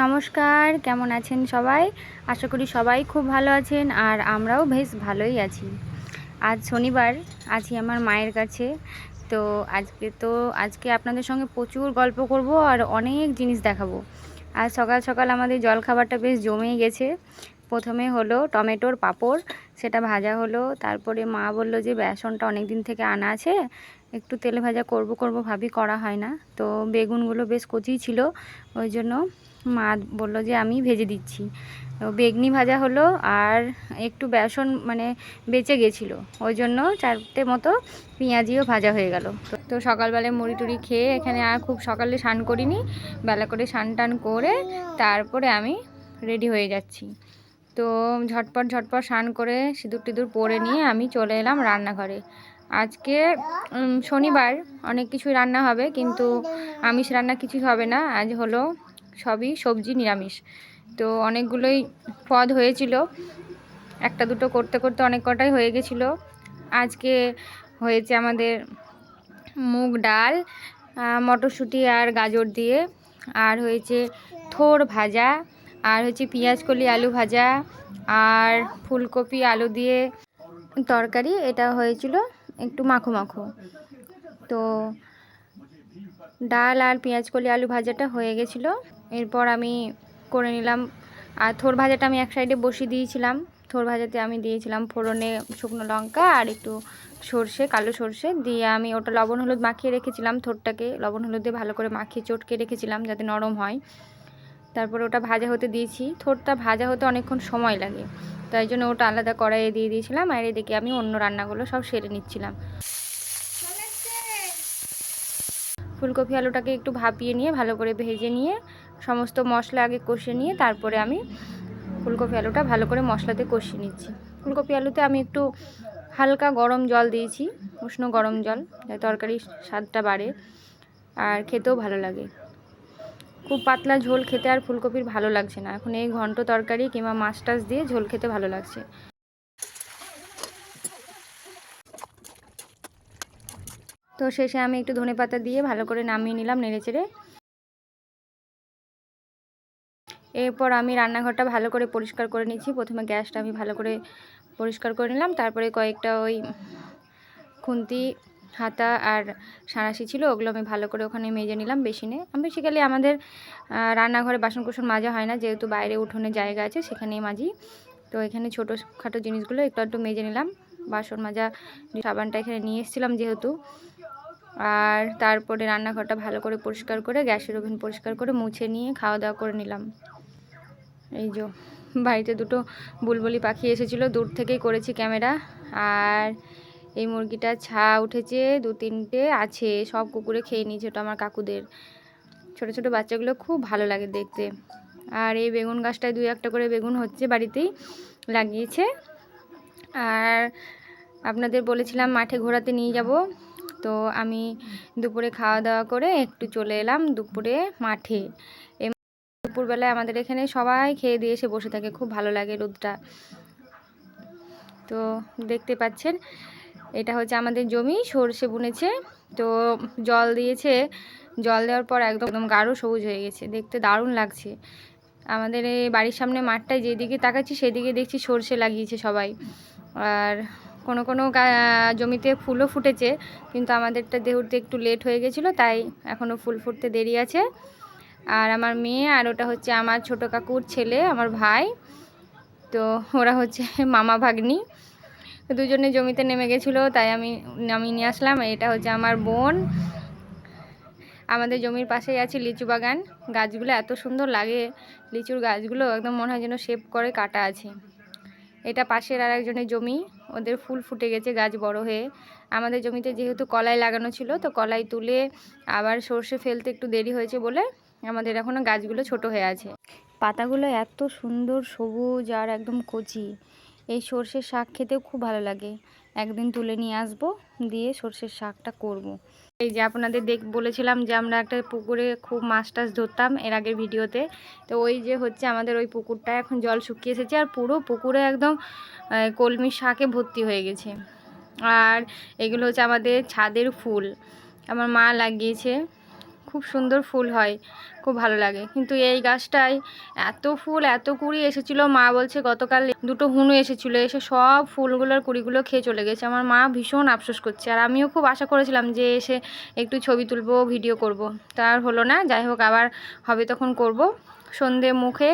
নমস্কার, কেমন আছেন সবাই? আশা করি সবাই খুব ভালো আছেন আর আমরাও বেশ ভালোই আছি। আজ শনিবার আছি আমার মায়ের কাছে। তো আজকে তো, আজকে আপনাদের সঙ্গে প্রচুর গল্প করব আর অনেক জিনিস দেখাবো। আজ সকাল সকাল আমাদের জলখাবারটা বেশ জমেই গেছে। প্রথমে হলো টমেটোর পাঁপড়, সেটা ভাজা হলো। তারপরে মা বলল যে বেসনটা অনেক দিন থেকে আনা আছে, একটু তেলে ভাজা করব করব ভাবি করা হয় না। তো বেগুনগুলো বেশ কচি ছিল, ওই জন্য মা বলল যে আমি ভেজে দিচ্ছি। তো বেগনি ভাজা হলো আর একটু বেসন মানে বেঁচে গেছিল। ওই জন্য চারটে মতো পেঁয়াজিও ভাজা হয়ে গেল। তো সকালবেলায় মুড়ি টুড়ি খেয়ে এখানে আর খুব সকালে স্নান করিনি। বেলা করে স্নান টান করে তারপরে আমি রেডি হয়ে যাচ্ছি। তো ঝটপট ঝটপট স্নান করে সিঁদুর টিঁদুর পরে নিয়ে আমি চলে এলাম রান্নাঘরে। আজকে শনিবার অনেক কিছুই রান্না হবে, কিন্তু আমিষ রান্না কিছুই হবে না। আজ হলো সবই সবজি নিরামিষ। তো অনেকগুলোই পদ হয়েছিল। একটা দুটো করতে করতে অনেক কটাই হয়ে গেছিল। আজকে হয়েছে আমাদের মুগ ডাল মটরশুঁটি আর গাজর দিয়ে। আর হয়েছে থোর ভাজা, আর হচ্ছে কলি আলু ভাজা, আর ফুলকপি আলু দিয়ে তরকারি। এটা হয়েছিল একটু মাখো মাখো। তো ডাল আর কলি আলু ভাজাটা হয়ে গেছিল। এরপর আমি করে নিলাম। আর থোর ভাজাটা আমি এক সাইডে বসিয়ে দিয়েছিলাম। থোর ভাজাতে আমি দিয়েছিলাম ফোড়নে শুকনো লঙ্কা আর একটু সর্ষে কালো সর্ষে। দিয়ে আমি ওটা লবণ হলুদ মাখিয়ে রেখেছিলাম থোরটাকে। লবণ হলুদ দিয়ে ভালো করে মাখিয়ে চটকে রেখেছিলাম যাতে নরম হয়। তারপর ওটা ভাজা হতে দিয়েছি। থোরটা ভাজা হতে অনেকক্ষণ সময় লাগে। তাই জন্য ওটা আলাদা কড়াইয়ে দিয়ে দিয়েছিলাম আর এদিকে আমি অন্য রান্নাগুলো সব সেরে নিচ্ছিলাম। ফুলকপি আলুটাকে একটু ভাপিয়ে নিয়ে ভালো করে ভেজে নিয়ে সমস্ত মশলা আগে কষে নিয়ে তারপরে আমি ফুলকপি আলুটা ভালো করে মশলাতে কষিয়ে নিচ্ছি। ফুলকপি আলুতে আমি একটু হালকা গরম জল দিয়েছি, উষ্ণ গরম জল তরকারির স্বাদটা বাড়ে আর খেতেও ভালো লাগে। খুব পাতলা ঝোল খেতে আর ফুলকপির ভালো লাগছে না। এখন এই ঘন্ট তরকারি কিংবা মাছ টাছ দিয়ে ঝোল খেতে ভালো লাগছে। তো শেষে আমি একটু ধনে পাতা দিয়ে ভালো করে নামিয়ে নিলাম নেড়েচেড়ে। এরপর আমি রান্নাঘরটা ভালো করে পরিষ্কার করে নিচ্ছি প্রথমে গ্যাসটা আমি ভালো করে পরিষ্কার করে নিলাম। তারপরে কয়েকটা ওই খুন্তি, হাতা আর সাঁড়াশি ছিল, ওগুলো আমি ভালো করে ওখানে মেজে নিলাম বেসিনে। আমি বেসিক্যালি আমাদের রান্নাঘরে বাসন কোসন মাজা হয় না, যেহেতু বাইরে উঠোনে জায়গা আছে, সেখানেই মাজি। তো এখানে ছোটো খাটো জিনিসগুলো একটু একটু মেজে নিলাম। বাসন মাজা, সাবানটা এখানে নিয়ে এসেছিলাম যেহেতু। আর তারপরে রান্নাঘরটা ভালো করে পরিষ্কার করে, গ্যাসের ওভেন পরিষ্কার করে মুছে নিয়ে খাওয়া দাওয়া করে নিলাম। এই যে বাড়িতে দুটো বুলবুলি পাখি এসেছিল, দূর থেকেই করেছি ক্যামেরা। আর এই মুরগিটা ছা উঠেছে, দু তিনটে আছে, সব কুকুরে খেয়ে নিয়েছে ওটা আমার কাকুদের। ছোট ছোট বাচ্চাগুলো খুব ভালো লাগে দেখতে। আর এই বেগুন গাছটায় দুই একটা করে বেগুন হচ্ছে বাড়িতেই লাগিয়েছে। আর আপনাদের বলেছিলাম মাঠে ঘোরাতে নিয়ে যাব, তো আমি দুপুরে খাওয়া দাওয়া করে একটু চলে এলাম দুপুরে মাঠে। দুপুরবেলায় আমাদের এখানে সবাই খেয়ে দিয়ে এসে বসে থাকে। খুব ভালো লাগে রোদটা। তো দেখতে পাচ্ছেন, এটা হচ্ছে আমাদের জমি, সর্ষে বুনেছে। তো জল দিয়েছে। জল দেওয়ার পর একদম একদম গাঢ় সবুজ হয়ে গেছে। দেখতে দারুণ লাগছে। আমাদের এই বাড়ির সামনে মাঠটায় যেদিকে তাকাচ্ছি, সেদিকে দেখছি সর্ষে লাগিয়েছে সবাই। আর কোনো কোনো জমিতে ফুলও ফুটেছে, কিন্তু আমাদেরটা দেহুরতে একটু লেট হয়ে গেছিল, তাই এখনও ফুল ফুটতে দেরি আছে। আর আমার মেয়ে আর ওটা হচ্ছে আমার ছোট কাকুর ছেলে, আমার ভাই। তো ওরা হচ্ছে মামা ভাগ্নি। দুজনে জমিতে নেমে গেছিল, তাই আমি নামিয়ে নিয়ে আসলাম। এটা হচ্ছে আমার বোন। আমাদের জমির পাশেই আছে লিচু বাগান। গাছগুলো এত সুন্দর লাগে, লিচুর গাছগুলো একদম মনে হয় যেন শেপ করে কাটা আছে। এটা পাশের আর একজনের জমি, ওদের ফুল ফুটে গেছে গাছ বড় হয়ে। আমাদের জমিতে যেহেতু কলাই লাগানো ছিল, তো কলাই তুলে আবার সর্ষে ফেলতে একটু দেরি হয়েছে বলে আমাদের এখনও গাছগুলো ছোট হয়ে আছে। পাতাগুলো এত সুন্দর সবুজ আর একদম কচি। এই সর্ষের শাক খেতেও খুব ভালো লাগে। একদিন তুলে নিয়ে আসব দিয়ে সর্ষের শাকটা করব। এই যে আপনাদের দেখ বলেছিলাম যে আমরা একটা পুকুরে খুব মাছ টাছ ধরতাম এর আগের ভিডিওতে। তো ওই যে হচ্ছে আমাদের ওই পুকুরটা এখন জল শুকিয়ে এসেছে আর পুরো পুকুরে একদম কলমি শাকে ভর্তি হয়ে গেছে। আর এগুলো হচ্ছে আমাদের ছাদের ফুল। আমার মা লাগিয়েছে। খুব সুন্দর ফুল হয়, খুব ভালো লাগে। কিন্তু এই গাছটায় এত ফুল, এত কুড়ি এসেছিল, মা বলছে গতকাল দুটো হুনু এসেছিল, এসে সব ফুলগুলোর কুড়িগুলো খেয়ে চলে গেছে। আমার মা ভীষণ আফসোস করছে। আর আমিও খুব আশা করেছিলাম যে এসে একটু ছবি তুলবো, ভিডিও করব। তার হলো না, যাই হোক আবার হবে তখন করব। সন্ধে মুখে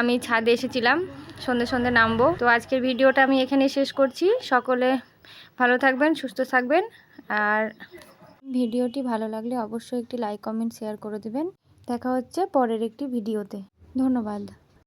আমি ছাদে এসেছিলাম, সন্ধে সন্ধে নামবো। তো আজকের ভিডিওটা আমি এখানে শেষ করছি। সকলে ভালো থাকবেন, সুস্থ থাকবেন। আর ভিডিওটি ভালো লাগলে অবশ্যই একটি লাইক, কমেন্ট, শেয়ার করে দেবেন। দেখা হচ্ছে পরের একটি ভিডিওতে। ধন্যবাদ।